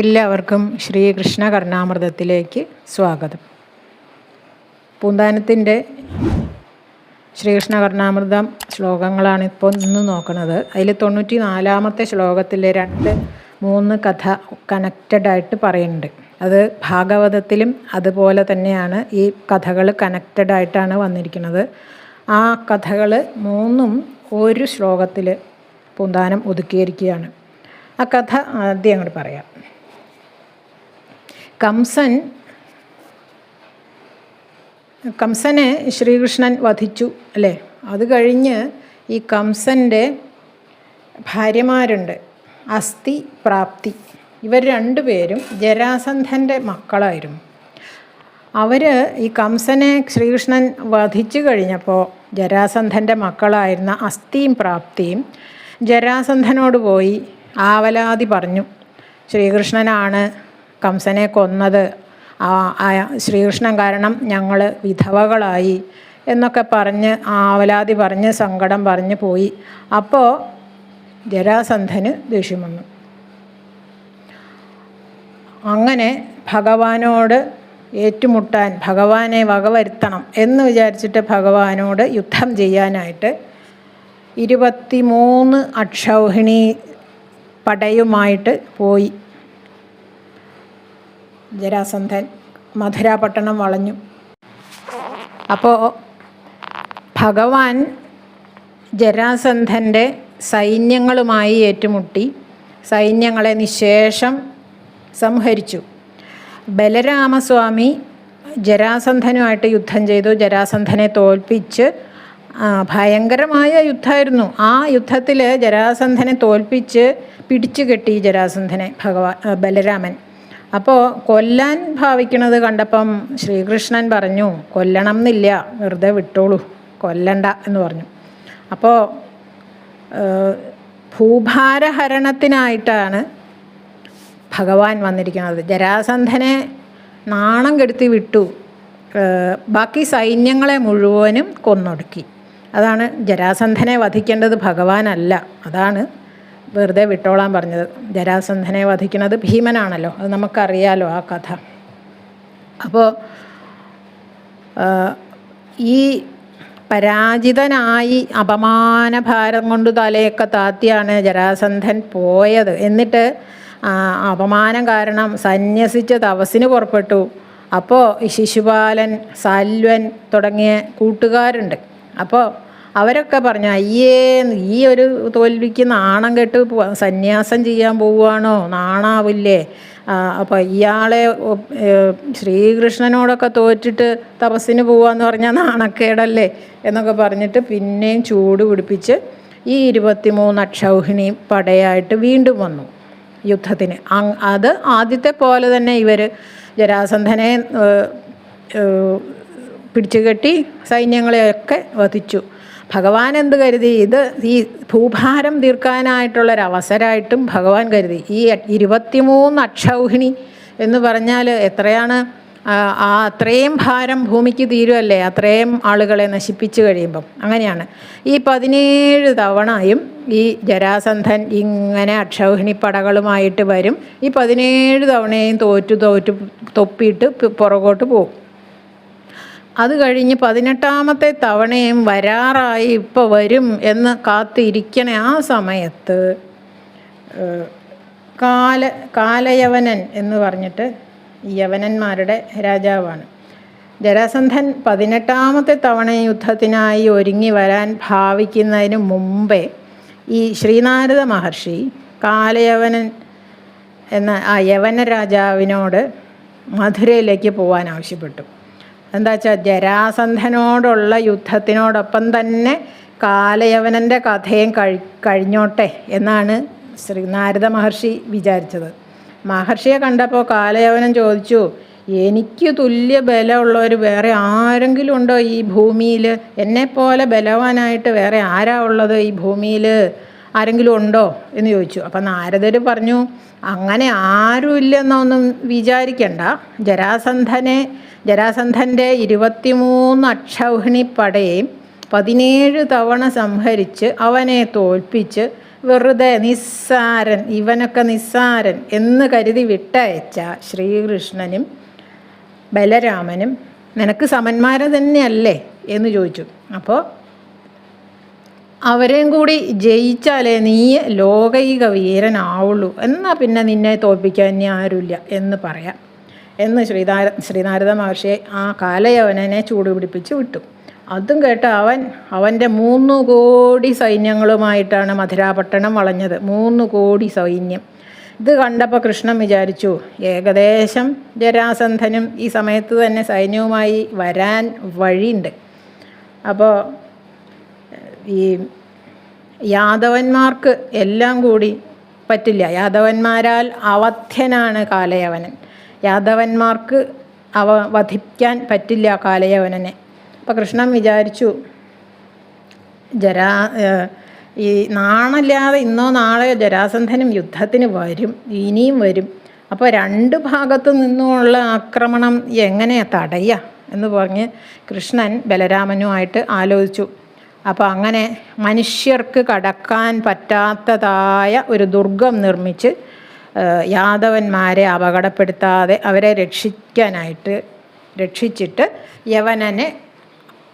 എല്ലാവർക്കും ശ്രീകൃഷ്ണ കർണാമൃതത്തിലേക്ക് സ്വാഗതം. പൂന്താനത്തിന്റെ ശ്രീകൃഷ്ണ കർണാമൃതം ശ്ലോകങ്ങളാണ് ഇപ്പോൾ ഇന്ന് നോക്കുന്നത്. അതിൽ തൊണ്ണൂറ്റി നാലാമത്തെ ശ്ലോകത്തിലെ രണ്ട് മൂന്ന് കഥ കണക്റ്റഡ് ആയിട്ട് പറയുന്നുണ്ട്. അത് ഭാഗവതത്തിലും അതുപോലെ തന്നെയാണ് ഈ കഥകൾ കണക്റ്റഡ് ആയിട്ടാണ് വന്നിരിക്കുന്നത്. ആ കഥകൾ മൂന്നും ഒരു ശ്ലോകത്തിൽ പൂന്താനം ഒതുക്കിയിരിക്കുകയാണ്. ആ കഥ ആദ്യം അങ്ങോട്ട് പറയാം. കംസൻ കംസനെ ശ്രീകൃഷ്ണൻ വധിച്ചു അല്ലേ? അത് കഴിഞ്ഞ് ഈ കംസന്റെ ഭാര്യമാരുണ്ട് അസ്ഥി പ്രാപ്തി. ഇവർ രണ്ടുപേരും ജരാസന്ധന്റെ മക്കളായിരുന്നു. അവർ ഈ കംസനെ ശ്രീകൃഷ്ണൻ വധിച്ചു കഴിഞ്ഞപ്പോൾ ജരാസന്ധന്റെ മക്കളായിരുന്ന അസ്ഥിയും പ്രാപ്തിയും ജരാസന്ധനോട് പോയി ആവലാതി പറഞ്ഞു ശ്രീകൃഷ്ണനാണ് കംസനെ കൊന്നത്. ശ്രീകൃഷ്ണൻ കാരണം ഞങ്ങൾ വിധവകളായി എന്നൊക്കെ പറഞ്ഞ് ആവലാതി പറഞ്ഞ് സങ്കടം പറഞ്ഞ് പോയി. അപ്പോൾ ജരാസന്ധന് ദേഷ്യം വന്നു. അങ്ങനെ ഭഗവാനോട് ഏറ്റുമുട്ടാൻ ഭഗവാനെ വകവരുത്തണം എന്ന് വിചാരിച്ചിട്ട് ഭഗവാനോട് യുദ്ധം ചെയ്യാനായിട്ട് ഇരുപത്തിമൂന്ന് അക്ഷൗഹിണി പടയുമായിട്ട് പോയി. ജരാസന്ധൻ മധുരാപട്ടണം വളഞ്ഞു. അപ്പോൾ ഭഗവാൻ ജരാസന്ധന്റെ സൈന്യങ്ങളുമായി ഏറ്റുമുട്ടി. സൈന്യങ്ങളെ നിശേഷം സംഹരിച്ചു. ബലരാമസ്വാമി ജരാസന്ധനുമായിട്ട് യുദ്ധം ചെയ്തു. ജരാസന്ധനെ തോൽപ്പിച്ച് ഭയങ്കരമായ യുദ്ധമായിരുന്നു. ആ യുദ്ധത്തിൽ ജരാസന്ധനെ തോൽപ്പിച്ച് പിടിച്ചു കെട്ടി ജരാസന്ധനെ ഭഗവാൻ ബലരാമൻ. അപ്പോൾ കൊല്ലാൻ ഭാവിക്കുന്നത് കണ്ടപ്പം ശ്രീകൃഷ്ണൻ പറഞ്ഞു കൊല്ലണം എന്നില്ല വെറുതെ വിട്ടോളൂ കൊല്ലണ്ട എന്ന് പറഞ്ഞു. അപ്പോൾ ഭൂഭാരഹരണത്തിനായിട്ടാണ് ഭഗവാൻ വന്നിരിക്കുന്നത്. ജരാസന്ധനെ നാണം കെടുത്തി വിട്ടു. ബാക്കി സൈന്യങ്ങളെ മുഴുവനും കൊന്നൊടുക്കി. അതാണ് ജരാസന്ധനെ വധിക്കേണ്ടത് ഭഗവാനല്ല. അതാണ് വെറുതെ വിട്ടോളാൻ പറഞ്ഞത്. ജരാസന്ധനെ വധിക്കുന്നത് ഭീമനാണല്ലോ. അത് നമുക്കറിയാലോ ആ കഥ. അപ്പോൾ ഈ പരാജിതനായി അപമാനഭാരം കൊണ്ട് തലയൊക്കെ താത്തിയാണ് ജരാസന്ധൻ പോയത്. എന്നിട്ട് അപമാനം കാരണം സന്യസിച്ച് തപസ്സിന് പുറപ്പെട്ടു. അപ്പോൾ ശിശുപാലൻ സാൽവൻ തുടങ്ങിയ കൂട്ടുകാരുണ്ട്. അപ്പോൾ അവരൊക്കെ പറഞ്ഞു അയ്യേ ഈ ഒരു തോൽവിക്ക് നാണം കെട്ട് സന്യാസം ചെയ്യാൻ പോവുകയാണോ? നാണാവില്ലേ? അപ്പോൾ ഇയാളെ ശ്രീകൃഷ്ണനോടൊക്കെ തോറ്റിട്ട് തപസ്സിന് പോവാന്ന് പറഞ്ഞാൽ നാണക്കേടല്ലേ എന്നൊക്കെ പറഞ്ഞിട്ട് പിന്നെയും ചൂട് പിടിപ്പിച്ച് ഈ ഇരുപത്തിമൂന്ന് അക്ഷൗഹിണി പടയായിട്ട് വീണ്ടും വന്നു യുദ്ധത്തിന്. അത് ആദ്യത്തെ പോലെ തന്നെ ഇവർ ജരാസന്ധനെ പിടിച്ചുകെട്ടി സൈന്യങ്ങളെയൊക്കെ വധിച്ചു. ഭഗവാൻ എന്ത് കരുതി? ഇത് ഈ ഭൂഭാരം തീർക്കാനായിട്ടുള്ളൊരവസരമായിട്ടും ഭഗവാൻ കരുതി. ഈ ഇരുപത്തിമൂന്ന് അക്ഷൗഹിണി എന്ന് പറഞ്ഞാൽ എത്രയാണ്? ആ അത്രയും ഭാരം ഭൂമിക്ക് തീരുമല്ലേ അത്രയും ആളുകളെ നശിപ്പിച്ചു കഴിയുമ്പം. അങ്ങനെയാണ്. ഈ പതിനേഴ് തവണയും ഈ ജരാസന്ധൻ ഇങ്ങനെ അക്ഷൗഹിണി പടകളുമായിട്ട് വരും. ഈ പതിനേഴ് തവണയും തോറ്റു തോറ്റു തൊപ്പിയിട്ട് പുറകോട്ട് പോകും. അത് കഴിഞ്ഞ് പതിനെട്ടാമത്തെ തവണയും വരാറായി ഇപ്പോൾ വരും എന്ന് കാത്തിരിക്കണ ആ സമയത്ത് കാല കാലയവനൻ എന്ന് പറഞ്ഞിട്ട് യവനന്മാരുടെ രാജാവാണ്. ജരാസന്ധൻ പതിനെട്ടാമത്തെ തവണ യുദ്ധത്തിനായി ഒരുങ്ങി വരാൻ ഭാവിക്കുന്നതിന് മുമ്പേ ഈ ശ്രീനാരദ മഹർഷി കാലയവനൻ എന്ന ആ യവന രാജാവിനോട് മധുരയിലേക്ക് പോകാൻ ആവശ്യപ്പെട്ടു. എന്താ വെച്ചാൽ ജരാസന്ധനോടുള്ള യുദ്ധത്തിനോടൊപ്പം തന്നെ കാലയവനന്റെ കഥയും കഴി കഴിഞ്ഞോട്ടെ എന്നാണ് ശ്രീ നാരദ മഹർഷി വിചാരിച്ചത്. മഹർഷിയെ കണ്ടപ്പോൾ കാലയവനം ചോദിച്ചു എനിക്ക് തുല്യ ബലമുള്ളവർ വേറെ ആരെങ്കിലും ഉണ്ടോ ഈ ഭൂമിയിൽ എന്നെപ്പോലെ ബലവാനായിട്ട് വേറെ ആരാ ഉള്ളത് ഈ ഭൂമിയിൽ ആരെങ്കിലും ഉണ്ടോ? എന്ന് ചോദിച്ചു. അപ്പം നാരദർ പറഞ്ഞു അങ്ങനെ ആരുമില്ലെന്നൊന്നും വിചാരിക്കണ്ട. ജരാസന്ധനെ ജരാസന്ധന്റെ ഇരുപത്തിമൂന്ന് അക്ഷൗഹിണി പടയെ പതിനേഴ് തവണ സംഹരിച്ച് അവനെ തോൽപ്പിച്ച് വെറുതെ നിസ്സാരൻ ഇവനൊക്കെ നിസ്സാരൻ എന്ന് കരുതി വിട്ടയച്ച ശ്രീകൃഷ്ണനും ബലരാമനും നിനക്ക് സമന്മാരെ തന്നെയല്ലേ എന്ന് ചോദിച്ചു. അപ്പോൾ അവരെയും കൂടി ജയിച്ചാലേ നീ ലോകൈക വീരനാവുള്ളൂ. എന്നാൽ പിന്നെ നിന്നെ തോൽപ്പിക്കാൻ ഇനി ആരുമില്ല എന്ന് പറയാം. എന്ന് ശ്രീനാര ശ്രീനാരദ മഹർഷിയെ ആ കാലയവനനെ ചൂടുപിടിപ്പിച്ച് വിട്ടു. അതും കേട്ട് അവൻ അവന്റെ മൂന്ന് കോടി സൈന്യങ്ങളുമായിട്ടാണ് മധുരാപട്ടണം വളഞ്ഞത്. മൂന്ന് കോടി സൈന്യം. ഇത് കണ്ടപ്പോൾ കൃഷ്ണൻ വിചാരിച്ചു ഏകദേശം ജരാസന്ധനും ഈ സമയത്ത് തന്നെ സൈന്യവുമായി വരാൻ വഴിയുണ്ട്. അപ്പോൾ ഈ യാദവന്മാർക്ക് എല്ലാം കൂടി പറ്റില്ല. യാദവന്മാരാൽ അവധ്യനാണ് കാലയവനൻ. യാദവന്മാർക്ക് അവ വധിക്കാൻ പറ്റില്ല കാലയവനനെ. അപ്പം കൃഷ്ണൻ വിചാരിച്ചു ജരാ ഈ നാണല്ലാതെ ഇന്നോ നാളെ ജരാസന്ധനും യുദ്ധത്തിന് വരും ഇനിയും വരും. അപ്പോൾ രണ്ട് ഭാഗത്തു നിന്നുമുള്ള ആക്രമണം എങ്ങനെ തടയുക എന്ന് പറഞ്ഞ് കൃഷ്ണൻ ബലരാമനുമായിട്ട് ആലോചിച്ചു. അപ്പോൾ അങ്ങനെ മനുഷ്യർക്ക് കടക്കാൻ പറ്റാത്തതായ ഒരു ദുർഗം നിർമ്മിച്ച് യാദവന്മാരെ അപകടപ്പെടുത്താതെ അവരെ രക്ഷിക്കാനായിട്ട് രക്ഷിച്ചിട്ട് യവനനെ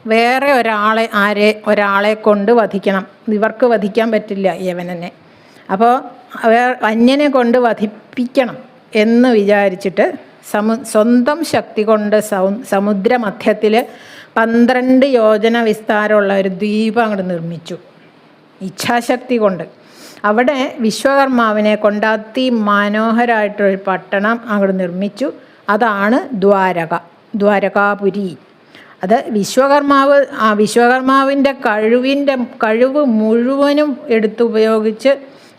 വേറെ ഒരാളെ ആരെ ഒരാളെ കൊണ്ട് വധിക്കണം. ഇവർക്ക് വധിക്കാൻ പറ്റില്ല യവനനെ. അപ്പോൾ അന്യനെ കൊണ്ട് വധിപ്പിക്കണം എന്ന് വിചാരിച്ചിട്ട് സമു സ്വന്തം ശക്തി കൊണ്ട് സൗ സമുദ്രമധ്യത്തിൽ പന്ത്രണ്ട് യോജന വിസ്താരമുള്ള ഒരു ദ്വീപ് അങ്ങോട്ട് നിർമ്മിച്ചു. ഇച്ഛാശക്തി കൊണ്ട്. അവിടെ വിശ്വകർമാവിനെ കൊണ്ട് അതിമനോഹരമായിട്ടൊരു പട്ടണം അങ്ങോട്ട് നിർമ്മിച്ചു. അതാണ് ദ്വാരക ദ്വാരകാപുരി. അത് വിശ്വകർമാവ് ആ വിശ്വകർമാവിന്റെ കഴിവിന്റെ കഴിവ് മുഴുവനും എടുത്തുപയോഗിച്ച്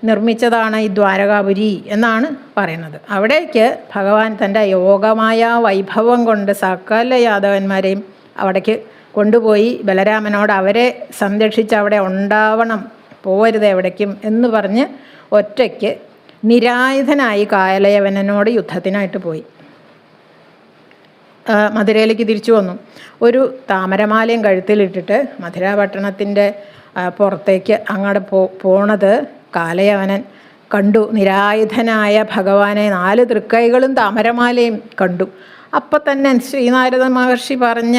നിർമ്മിച്ചതാണ് ഈ ദ്വാരകാപുരി എന്നാണ് പറയുന്നത്. അവിടേക്ക് ഭഗവാൻ തന്റെ യോഗമായ വൈഭവം കൊണ്ട് സകല യാദവന്മാരെയും അവിടേക്ക് കൊണ്ടുപോയി ബലരാമനോട് അവരെ സംരക്ഷിച്ച് അവിടെ ഉണ്ടാവണം പോരുത് എവിടേക്കും എന്ന് പറഞ്ഞ് ഒറ്റയ്ക്ക് നിരായുധനായി കായലയവനോട് യുദ്ധത്തിനായിട്ട് പോയി. മധുരയിലേക്ക് തിരിച്ചു വന്നു. ഒരു താമരമാലയും കഴുത്തിലിട്ടിട്ട് മധുര പട്ടണത്തിന്റെ പുറത്തേക്ക് അങ്ങോട്ട് പോ പോണത് കാലയവനൻ കണ്ടു. നിരായുധനായ ഭഗവാനെ നാല് തൃക്കൈകളും താമരമാലയും കണ്ടു. അപ്പം തന്നെ ശ്രീനാരദ മഹർഷി പറഞ്ഞ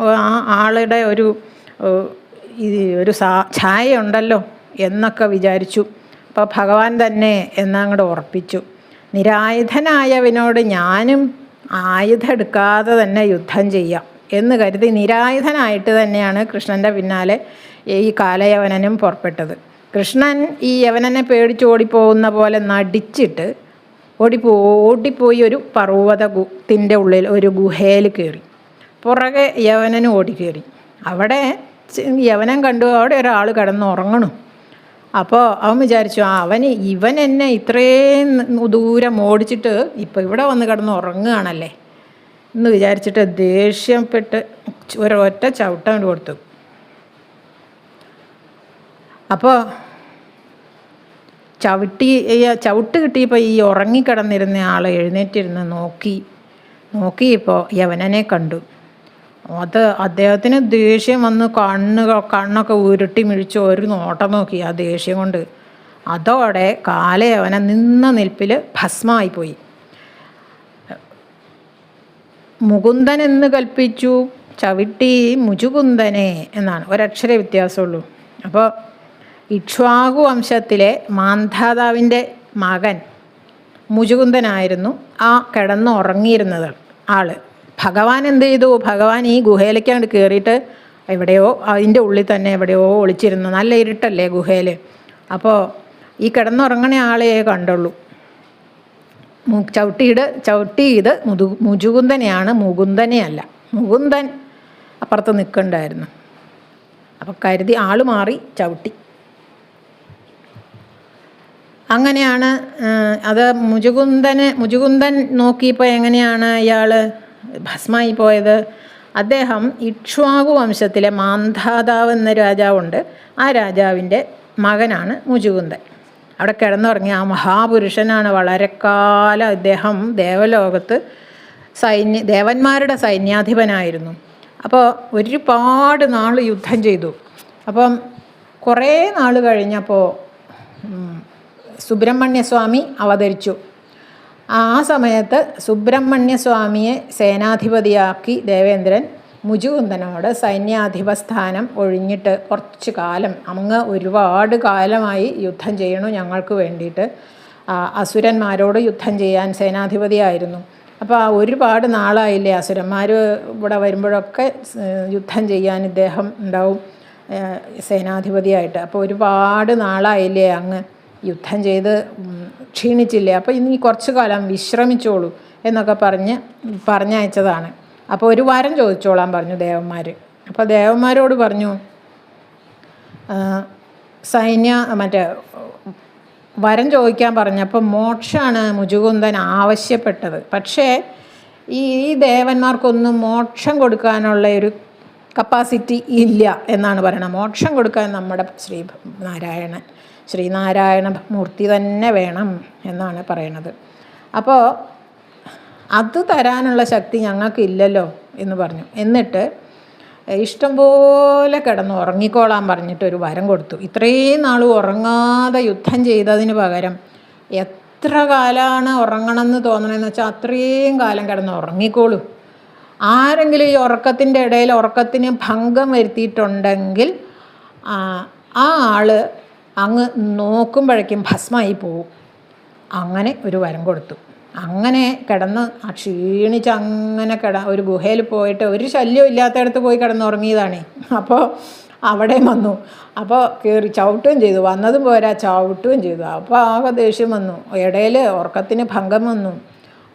ആ ആളുടെ ഒരു ഒരു ഛായ ഉണ്ടല്ലോ എന്നൊക്കെ വിചാരിച്ചു. അപ്പോൾ ഭഗവാൻ തന്നെ എന്നങ്ങോട്ട് ഉറപ്പിച്ചു. നിരായുധനായവനോട് ഞാനും ആയുധം എടുക്കാതെ തന്നെ യുദ്ധം ചെയ്യാം എന്ന് കരുതി നിരായുധനായിട്ട് തന്നെയാണ് കൃഷ്ണന്റെ പിന്നാലെ ഈ കാലയവനനും പുറപ്പെട്ടത്. കൃഷ്ണൻ ഈ യവനനെ പേടിച്ച് ഓടിപ്പോകുന്ന പോലെ നടിച്ചിട്ട് ഓടിപ്പോ ഓടിപ്പോയി ഒരു പർവത ഗുത്തിന്റെ ഉള്ളിൽ ഒരു ഗുഹയിൽ കയറി. പുറകെ യവനനും ഓടിക്കയറി അവിടെ യവനം കണ്ടു അവിടെ ഒരാൾ കിടന്ന് ഉറങ്ങണം അപ്പോൾ അവൻ വിചാരിച്ചു ആ അവന് ഇവൻ എന്നെ ഇത്രയും ദൂരം ഓടിച്ചിട്ട് ഇപ്പോൾ ഇവിടെ വന്ന് കിടന്ന് ഉറങ്ങുകയാണല്ലേ? എന്ന് വിചാരിച്ചിട്ട് ദേഷ്യപ്പെട്ട് ഒരൊറ്റ ചവിട്ടം കൊടുത്തു. അപ്പോൾ ചവിട്ടി ചവിട്ട് കിട്ടിയപ്പോൾ ഈ ഉറങ്ങിക്കിടന്നിരുന്ന ആൾ എഴുന്നേറ്റിരുന്ന് നോക്കി നോക്കിയപ്പോൾ യവനനെ കണ്ടു. അത് അദ്ദേഹത്തിന് ദേഷ്യം വന്ന് കണ്ണ് കണ്ണൊക്കെ ഉരുട്ടി മിഴിച്ച് ഒരു നോട്ടം നോക്കി ആ ദേഷ്യം കൊണ്ട്. അതോടെ കാലയവന നിന്ന നിൽപ്പിൽ ഭസ്മമായിപ്പോയി മുകുന്ദൻ എന്ന് കൽപ്പിച്ചു ചവിട്ടി മുജുകുന്ദനെ എന്നാണ്. ഒരക്ഷര വ്യത്യാസമുള്ളൂ. അപ്പോൾ ഇക്ഷ്വാകു വംശത്തിലെ മാന്ധാതാവിന്റെ മകൻ മുജുകുന്ദനായിരുന്നു ആ കിടന്ന് ഉറങ്ങിയിരുന്നത് ആൾ. ഭഗവാൻ എന്ത് ചെയ്തു? ഭഗവാൻ ഈ ഗുഹയിലേക്കാണ്ട് കയറിയിട്ട് എവിടെയോ അതിന്റെ ഉള്ളിൽ തന്നെ എവിടെയോ ഒളിച്ചിരുന്നു. നല്ല ഇരുട്ടല്ലേ ഗുഹയിൽ അപ്പോൾ ഈ കിടന്നുറങ്ങണ ആളെയെ കണ്ടുള്ളൂ. ചവിട്ടിയിട് ചവിട്ടിയത് മുതു മുജുകുന്ദനെയാണ്. മുകുന്ദനെയല്ല മുകുന്ദൻ അപ്പുറത്ത് നിൽക്കണ്ടായിരുന്നു. അപ്പോൾ കരുതി ആൾ മാറി ചവിട്ടി. അങ്ങനെയാണ് അത് മുജുകുന്ദന് മുജുകുന്ദൻ നോക്കിയപ്പോൾ എങ്ങനെയാണ് ഇയാൾ ഭസ്മായി പോയത്. അദ്ദേഹം ഇക്ഷ്വാകു വംശത്തിലെ മാന്ധാതാവ് എന്ന രാജാവുണ്ട്. ആ രാജാവിന്റെ മകനാണ് മുജുകുന്ദൻ. അവിടെ കിടന്നുറങ്ങിയ ആ മഹാപുരുഷനാണ് വളരെ കാലം അദ്ദേഹം ദേവലോകത്ത് സൈന്യ ദേവന്മാരുടെ സൈന്യാധിപനായിരുന്നു. അപ്പോൾ ഒരുപാട് നാൾ യുദ്ധം ചെയ്തു. അപ്പം കുറേ നാൾ കഴിഞ്ഞപ്പോൾ സുബ്രഹ്മണ്യസ്വാമി അവതരിച്ചു. ആ സമയത്ത് സുബ്രഹ്മണ്യസ്വാമിയെ സേനാധിപതിയാക്കി ദേവേന്ദ്രൻ മുജുകുന്ദനോട് സൈന്യാധിപസ്ഥാനം ഒഴിഞ്ഞിട്ട് കുറച്ച് കാലം അങ്ങ് ഒരുപാട് കാലമായി യുദ്ധം ചെയ്യണു ഞങ്ങൾക്ക് വേണ്ടിയിട്ട്. അസുരന്മാരോട് യുദ്ധം ചെയ്യാൻ സേനാധിപതിയായിരുന്നു. അപ്പോൾ ഒരുപാട് നാളായില്ലേ അസുരന്മാർ ഇവിടെ വരുമ്പോഴൊക്കെ യുദ്ധം ചെയ്യാൻ ഇദ്ദേഹം ഉണ്ടാവും സേനാധിപതിയായിട്ട്. അപ്പോൾ ഒരുപാട് നാളായില്ലേ അങ്ങ്. യുദ്ധം ചെയ്ത് ക്ഷീണിച്ചില്ലേ? അപ്പോൾ ഇനി കുറച്ച് കാലം വിശ്രമിച്ചോളൂ എന്നൊക്കെ പറഞ്ഞ് പറഞ്ഞയച്ചതാണ്. അപ്പോൾ ഒരു വാരം ചോദിച്ചോളാൻ പറഞ്ഞു ദേവന്മാർ അപ്പോൾ ദേവന്മാരോട് പറഞ്ഞു സൈന്യ മറ്റേ വരം ചോദിക്കാൻ പറഞ്ഞപ്പോൾ മോക്ഷമാണ് മുജുകുന്ദൻ ആവശ്യപ്പെട്ടത്. പക്ഷേ ഈ ദേവന്മാർക്കൊന്നും മോക്ഷം കൊടുക്കാനുള്ള ഒരു കപ്പാസിറ്റി ഇല്ല എന്നാണ് പറയുന്നത് മോക്ഷം കൊടുക്കാൻ നമ്മുടെ ശ്രീ നാരായണൻ ശ്രീനാരായണ മൂർത്തി തന്നെ വേണം എന്നാണ് പറയണത്. അപ്പോൾ അത് തരാനുള്ള ശക്തി ഞങ്ങൾക്കില്ലല്ലോ എന്ന് പറഞ്ഞു. എന്നിട്ട് ഇഷ്ടംപോലെ കിടന്ന് ഉറങ്ങിക്കോളാൻ പറഞ്ഞിട്ട് ഒരു വരം കൊടുത്തു. ഇത്രയും നാൾ ഉറങ്ങാതെ യുദ്ധം ചെയ്തതിന് പകരം എത്ര കാലമാണ് ഉറങ്ങണമെന്ന് തോന്നണമെന്ന് വെച്ചാൽ അത്രയും കാലം കിടന്ന് ഉറങ്ങിക്കോളൂ. ആരെങ്കിലും ഈ ഉറക്കത്തിന്റെ ഇടയിൽ ഉറക്കത്തിന് ഭംഗം വരുത്തിയിട്ടുണ്ടെങ്കിൽ ആ ആൾ അങ്ങ് നോക്കുമ്പോഴേക്കും ഭസ്മായി പോവും. അങ്ങനെ ഒരു വരം കൊടുത്തു. അങ്ങനെ കിടന്ന് ക്ഷീണിച്ച് അങ്ങനെ കിട ഒരു ഗുഹയിൽ പോയിട്ട് ഒരു ശല്യം ഇല്ലാത്തയിടത്ത് പോയി കിടന്നുറങ്ങിയതാണേ. അപ്പോൾ അവിടെ വന്നു. അപ്പോൾ കയറി ചവിട്ടുകയും ചെയ്തു. വന്നതും പോരാ ചവിട്ടുകയും ചെയ്തു. അപ്പോൾ ആകെ ദേഷ്യം വന്നു. ഇടയിൽ ഉറക്കത്തിന് ഭംഗം വന്നു.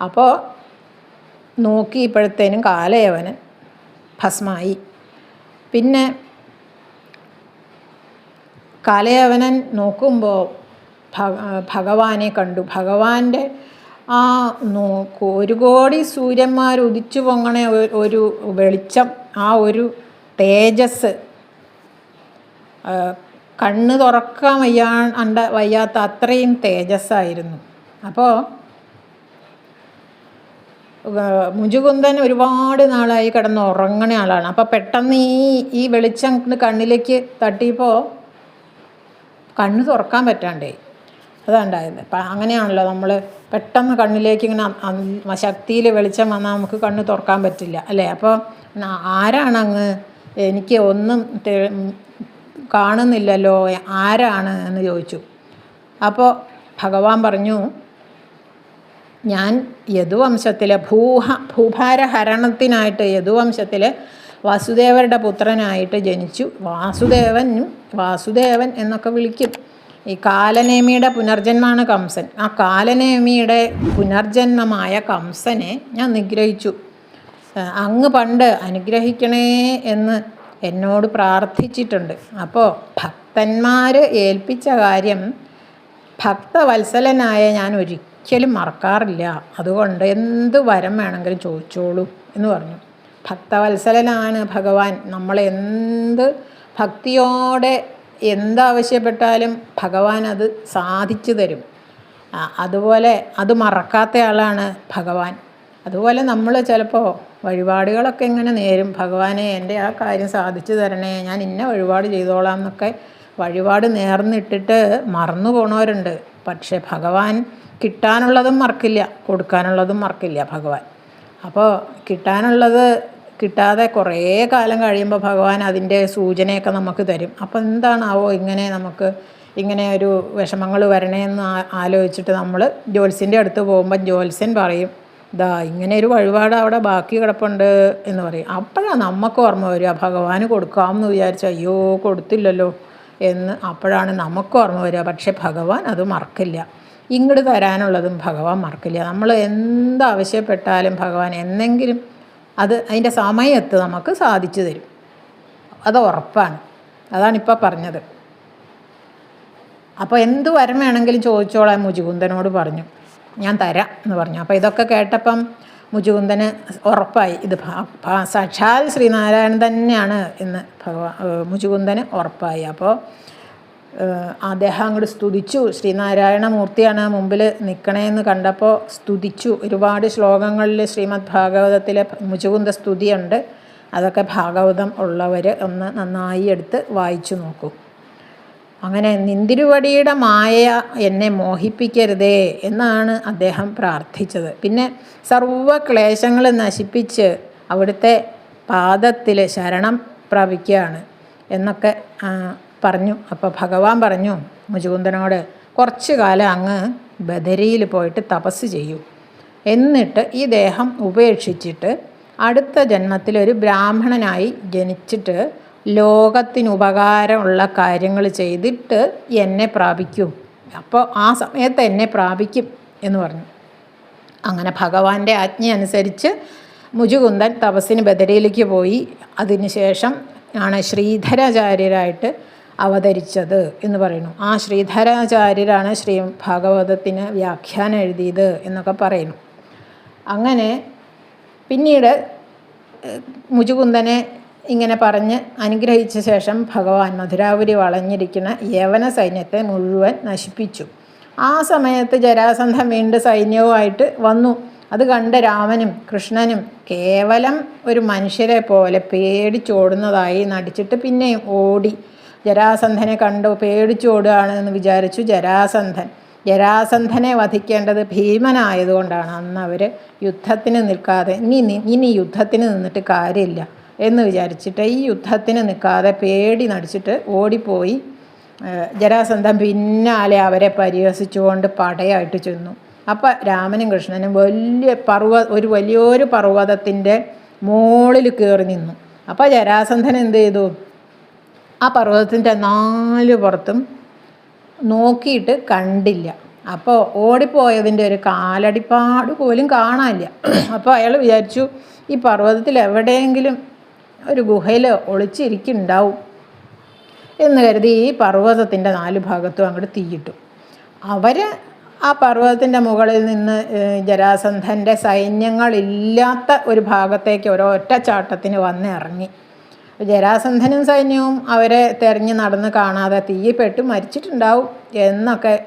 അപ്പോൾ നോക്കിയപ്പോഴത്തേനും കാലയവന് ഭസ്മായി പിന്നെ കാലയവനൻ നോക്കുമ്പോൾ ഭഗവാനെ കണ്ടു. ഭഗവാന്റെ ആ നോക്കൂ ഒരു കോടി സൂര്യന്മാർ ഉദിച്ചു പൊങ്ങണ ഒരു വെളിച്ചം ആ ഒരു തേജസ് കണ്ണ് തുറക്കാൻ വയ്യാ അണ്ട വയ്യാത്ത അത്രയും തേജസ്സായിരുന്നു. അപ്പോൾ മുജുകുന്ദൻ ഒരുപാട് നാളായി കിടന്ന് ഉറങ്ങണ ആളാണ്. അപ്പോൾ പെട്ടെന്ന് ഈ ഈ വെളിച്ചം കണ്ണിലേക്ക് തട്ടിയപ്പോൾ കണ്ണ് തുറക്കാൻ പറ്റാണ്ടേ. അതാണ്ടായിരുന്നു അപ്പം അങ്ങനെയാണല്ലോ നമ്മൾ പെട്ടെന്ന് കണ്ണിലേക്ക് ഇങ്ങനെ ശക്തിയിൽ വെളിച്ചം വന്നാൽ നമുക്ക് കണ്ണ് തുറക്കാൻ പറ്റില്ല. അല്ലേ? അപ്പോൾ ആരാണ് അങ്ങ് എനിക്ക് ഒന്നും കാണുന്നില്ലല്ലോ ആരാണ് എന്ന് ചോദിച്ചു. അപ്പോൾ ഭഗവാൻ പറഞ്ഞു ഞാൻ യദുവംശത്തിലെ ഭൂഹ ഭൂഭാരഹരണത്തിനായിട്ട് യദുവംശത്തിലെ വാസുദേവരുടെ പുത്രനായിട്ട് ജനിച്ചു. വാസുദേവനും വാസുദേവൻ എന്നൊക്കെ വിളിക്കും. ഈ കാലനേമിയുടെ പുനർജന്മമാണ് കംസൻ. ആ കാലനേമിയുടെ പുനർജന്മമായ കംസനെ ഞാൻ നിഗ്രഹിച്ചു. അങ്ങ് പണ്ട് അനുഗ്രഹിക്കണേ എന്ന് എന്നോട് പ്രാർത്ഥിച്ചിട്ടുണ്ട്. അപ്പോൾ ഭക്തന്മാർ ഏൽപ്പിച്ച കാര്യം ഭക്തവത്സലനായ ഞാൻ ഒരിക്കലും മറക്കാറില്ല. അതുകൊണ്ട് എന്ത് വരം വേണമെങ്കിലും ചോദിച്ചോളൂ എന്ന് പറഞ്ഞു. ഭക്തവത്സലനാണ് ഭഗവാൻ. നമ്മൾ എന്ത് ഭക്തിയോടെ എന്താവശ്യപ്പെട്ടാലും ഭഗവാൻ അത് സാധിച്ചു തരും. അതുപോലെ അത് മറക്കാത്ത ആളാണ് ഭഗവാൻ. അതുപോലെ നമ്മൾ ചിലപ്പോൾ വഴിപാടുകളൊക്കെ ഇങ്ങനെ നേരും. ഭഗവാനെ എന്റെ ആ കാര്യം സാധിച്ചു തരണേ ഞാൻ ഇന്ന വഴിപാട് ചെയ്തോളാം എന്നൊക്കെ വഴിപാട് നേർന്നിട്ടിട്ട് മറന്നു പോണവരുണ്ട്. പക്ഷേ ഭഗവാൻ കിട്ടാനുള്ളതും മറക്കില്ല കൊടുക്കാനുള്ളതും മറക്കില്ല ഭഗവാൻ. അപ്പോൾ കിട്ടാനുള്ളത് കിട്ടാതെ കുറേ കാലം കഴിയുമ്പോൾ ഭഗവാൻ അതിന്റെ സൂചനയൊക്കെ നമുക്ക് തരും. അപ്പോൾ എന്താണാവോ ഇങ്ങനെ നമുക്ക് ഇങ്ങനെ ഒരു വിഷമങ്ങൾ വരണേന്ന് ആലോചിച്ചിട്ട് നമ്മൾ ജ്യോത്സ്യന്റെ അടുത്ത് പോകുമ്പോൾ ജ്യോത്സ്യൻ പറയും ഇതാ ഇങ്ങനെ ഒരു വഴിപാട് അവിടെ ബാക്കി കിടപ്പുണ്ട് എന്ന് പറയും. അപ്പോഴാണ് നമുക്ക് ഓർമ്മ വരിക ഭഗവാന് കൊടുക്കാമെന്ന് വിചാരിച്ച അയ്യോ കൊടുത്തില്ലല്ലോ എന്ന് അപ്പോഴാണ് നമുക്ക് ഓർമ്മ വരിക. പക്ഷേ ഭഗവാൻ അത് മറക്കില്ല. ഇങ്ങോട്ട് തരാനുള്ളതും ഭഗവാൻ മറക്കില്ല. നമ്മൾ എന്താവശ്യപ്പെട്ടാലും ഭഗവാൻ എന്നെങ്കിലും അത് അതിന്റെ സമയത്ത് നമുക്ക് സാധിച്ചു തരും. അത് ഉറപ്പാണ്. അതാണിപ്പോൾ പറഞ്ഞത്. അപ്പോൾ എന്ത് വരം വേണമെങ്കിലും ചോദിച്ചോളാം മുജുകുന്ദനോട് പറഞ്ഞു. ഞാൻ തരാം എന്ന് പറഞ്ഞു. അപ്പോൾ ഇതൊക്കെ കേട്ടപ്പം മുജുകുന്ദന് ഉറപ്പായി. ഇത് സാക്ഷാൽ ശ്രീനാരായണൻ തന്നെയാണ് എന്ന് ഭഗവാ മുജുകുന്ദന് ഉറപ്പായി. അപ്പോൾ അദ്ദേഹം അങ്ങോട്ട് സ്തുതിച്ചു. ശ്രീനാരായണ മൂർത്തിയാണ് മുമ്പിൽ നിൽക്കണേന്ന് കണ്ടപ്പോൾ സ്തുതിച്ചു. ഒരുപാട് ശ്ലോകങ്ങളിൽ ശ്രീമദ് ഭാഗവതത്തിലെ മുചുകുന്ത സ്തുതിയുണ്ട്. അതൊക്കെ ഭാഗവതം ഉള്ളവർ ഒന്ന് നന്നായി എടുത്ത് വായിച്ചു നോക്കൂ. അങ്ങനെ നിന്തിരുവടിയുടെ മായ എന്നെ മോഹിപ്പിക്കരുതേ എന്നാണ് അദ്ദേഹം പ്രാർത്ഥിച്ചത്. പിന്നെ സർവ ക്ലേശങ്ങൾ നശിപ്പിച്ച് അവിടുത്തെ പാദത്തിൽ ശരണം പ്രാപിക്കുകയാണ് എന്നൊക്കെ പറഞ്ഞു. അപ്പോൾ ഭഗവാൻ പറഞ്ഞു മുചുകുന്ദനോട് കുറച്ച് കാലം അങ്ങ് ബദരിയിൽ പോയിട്ട് തപസ് ചെയ്യൂ. എന്നിട്ട് ഈ ദേഹം ഉപേക്ഷിച്ചിട്ട് അടുത്ത ജന്മത്തിൽ ഒരു ബ്രാഹ്മണനായി ജനിച്ചിട്ട് ലോകത്തിന് ഉപകാരമുള്ള കാര്യങ്ങൾ ചെയ്തിട്ട് എന്നെ പ്രാപിക്കൂ. അപ്പോൾ ആ സമയത്ത് എന്നെ പ്രാപിക്കും എന്ന് പറഞ്ഞു. അങ്ങനെ ഭഗവാന്റെ ആജ്ഞ അനുസരിച്ച് മുജുകുന്ദൻ തപസ്സിന് ബദരിയിലേക്ക് പോയി. അതിനുശേഷം ആണ് ശ്രീധരാചാര്യരായിട്ട് അവതരിച്ചത് എന്ന് പറയുന്നു. ആ ശ്രീധരാചാര്യരാണ് ശ്രീ ഭാഗവതത്തിന് വ്യാഖ്യാനം എഴുതിയത് എന്നൊക്കെ പറയുന്നു. അങ്ങനെ പിന്നീട് മുജുകുന്ദനെ ഇങ്ങനെ പറഞ്ഞ് അനുഗ്രഹിച്ച ശേഷം ഭഗവാൻ മധുരാപുരി വളഞ്ഞിരിക്കുന്ന യവന സൈന്യത്തെ മുഴുവൻ നശിപ്പിച്ചു. ആ സമയത്ത് ജരാസന്ധം വീണ്ടും സൈന്യവുമായിട്ട് വന്നു. അത് കണ്ട രാമനും കൃഷ്ണനും കേവലം ഒരു മനുഷ്യരെ പോലെ പേടിച്ചോടുന്നതായി നടിച്ചിട്ട് പിന്നെയും ഓടി. ജരാസന്ധനെ കണ്ടു പേടിച്ചോടുകയാണ് എന്ന് വിചാരിച്ചു ജരാസന്ധൻ. ജരാസന്ധനെ വധിക്കേണ്ടത് ഭീമനായതുകൊണ്ടാണ്. അന്ന് അവർ യുദ്ധത്തിന് നിൽക്കാതെ ഇനി ഇനി യുദ്ധത്തിന് നിന്നിട്ട് കാര്യമില്ല എന്ന് വിചാരിച്ചിട്ട് ഈ യുദ്ധത്തിന് നിൽക്കാതെ പേടി നടിച്ചിട്ട് ഓടിപ്പോയി. ജരാസന്ധൻ പിന്നാലെ അവരെ പരിഹസിച്ചുകൊണ്ട് പടയായിട്ട് ചെന്നു. അപ്പം രാമനും കൃഷ്ണനും വലിയ പർവ ഒരു വലിയൊരു പർവതത്തിന്റെ മുകളിൽ കയറി നിന്നു. അപ്പോൾ ജരാസന്ധൻ എന്ത് ചെയ്തു? ആ പർവതത്തിന്റെ നാല് പുറത്തും നോക്കിയിട്ട് കണ്ടില്ല. അപ്പോൾ ഓടിപ്പോയതിന്റെ ഒരു കാലടിപ്പാട് പോലും കാണാനില്ല. അപ്പോൾ അയാൾ വിചാരിച്ചു ഈ പർവതത്തിൽ എവിടെയെങ്കിലും ഒരു ഗുഹയിൽ ഒളിച്ചിരിക്കുന്നുണ്ടാവും എന്ന് കരുതി ഈ പർവതത്തിന്റെ നാല് ഭാഗത്തും അങ്ങോട്ട് തീയിട്ടു. അവർ ആ പർവതത്തിന്റെ മുകളിൽ നിന്ന് ജരാസന്ധന്റെ സൈന്യങ്ങളില്ലാത്ത ഒരു ഭാഗത്തേക്ക് ഒരൊറ്റ ചാട്ടത്തിന് വന്ന് ഇറങ്ങി. ജരാസന്ധനും സൈന്യവും അവരെ തെരഞ്ഞു നടന്ന് കാണാതെ തീയിപ്പെട്ട് മരിച്ചിട്ടുണ്ടാവും എന്നൊക്കെ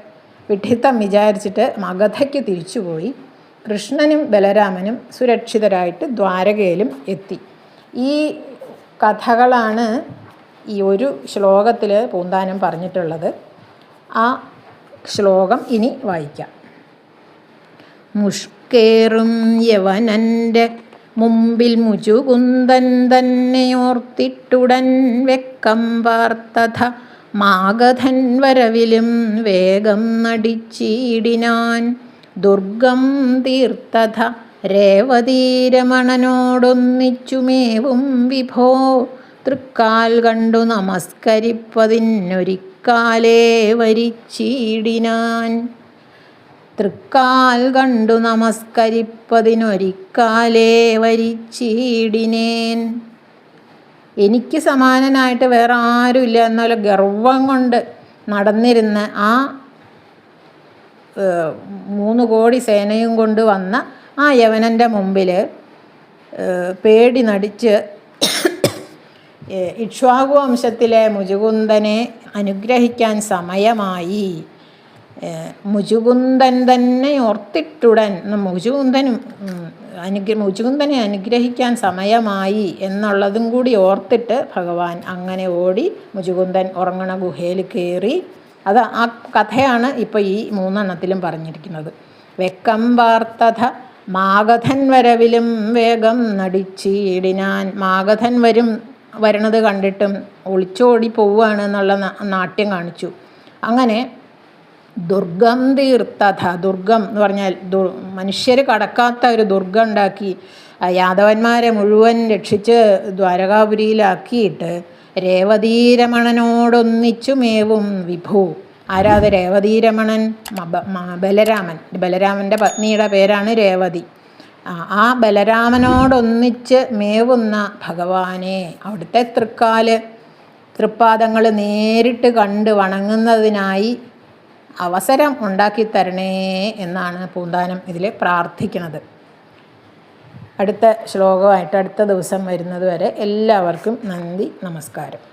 വിഡ്ഢിത്തം വിചാരിച്ചിട്ട് മഗധയ്ക്ക് തിരിച്ചുപോയി. കൃഷ്ണനും ബലരാമനും സുരക്ഷിതരായിട്ട് ദ്വാരകയിലും എത്തി. ഈ കഥകളാണ് ഈ ഒരു ശ്ലോകത്തിൽ പൂന്താനം പറഞ്ഞിട്ടുള്ളത്. ആ ശ്ലോകം ഇനി വായിക്കാം. മുഷ്കേറും യവനന്റെ മുമ്പിൽ മുചുകുന്ദൻ തന്നെയോർത്തിട്ടുടൻ വെക്കം പാർത്തഥ മാഗധൻ വരവിലും വേഗം നടിച്ചീടിനാൻ. ദുർഗം തീർത്തഥ. രേവതീരമണനോടൊന്നിച്ചുമേവും വിഭോ. തൃക്കാൽ കണ്ടു നമസ്കരിപ്പതിനൊരിക്കാലേ വരിച്ചീടിനാൻ. തൃക്കാൽ കണ്ടു നമസ്കരിപ്പതിനൊരിക്കാലേ വരിച്ചീടിനേൻ. എനിക്ക് സമാനനായിട്ട് വേറെ ആരുമില്ല എന്നുള്ള ഗർവം കൊണ്ട് നടന്നിരുന്ന ആ മൂന്ന് കോടി സേനയും കൊണ്ട് വന്ന ആ യവനന്റെ മുമ്പിൽ പേടി നടിച്ച് ഇക്ഷ്വാകു വംശത്തിലെ മുജുകുന്ദനെ അനുഗ്രഹിക്കാൻ സമയമായി. മുജുകുന്ദൻ തന്നെ ഓർത്തിട്ടുടൻ മുജുകുന്ദനും അനുഗ്ര മുജുകുന്ദനെ അനുഗ്രഹിക്കാൻ സമയമായി എന്നുള്ളതും കൂടി ഓർത്തിട്ട് ഭഗവാൻ അങ്ങനെ ഓടി മുജുകുന്ദൻ ഉറങ്ങണ ഗുഹയിൽ കയറി. അത് ആ കഥയാണ് ഇപ്പോൾ ഈ മൂന്നെണ്ണത്തിലും പറഞ്ഞിരിക്കുന്നത്. വെക്കം വാർത്തഥ മാഗധൻ വരവിലും വേഗം നടിച്ചിടിനാൻ. മാഗധൻ വരും വരണത് കണ്ടിട്ടും ഒളിച്ചോടി പോവുകയാണ് എന്നുള്ള നാട്യം കാണിച്ചു. അങ്ങനെ ദുർഗം തീർത്ഥ ദുർഗം എന്ന് പറഞ്ഞാൽ മനുഷ്യർ കടക്കാത്ത ഒരു ദുർഗം ഉണ്ടാക്കി യാദവന്മാരെ മുഴുവൻ രക്ഷിച്ച് ദ്വാരകാപുരിയിലാക്കിയിട്ട് രേവതീരമണനോടൊന്നിച്ചുമേവും വിഭു. ആരാത് രേവതീരമണൻ? ബലരാമൻ. ബലരാമന്റെ പത്നിയുടെ പേരാണ് രേവതി. ആ ബലരാമനോടൊന്നിച്ച് മേവുന്ന ഭഗവാനെ അവിടുത്തെ തൃക്കാൽ തൃപ്പാദങ്ങൾ നേരിട്ട് കണ്ട് വണങ്ങുന്നതിനായി അവസരം ഉണ്ടാക്കി തരണേ എന്നാണ് പൂന്താനം ഇതിൽ പ്രാർത്ഥിക്കുന്നത്. അടുത്ത ശ്ലോകമായിട്ട് അടുത്ത ദിവസം വരുന്നത് വരെ എല്ലാവർക്കും നന്ദി നമസ്കാരം.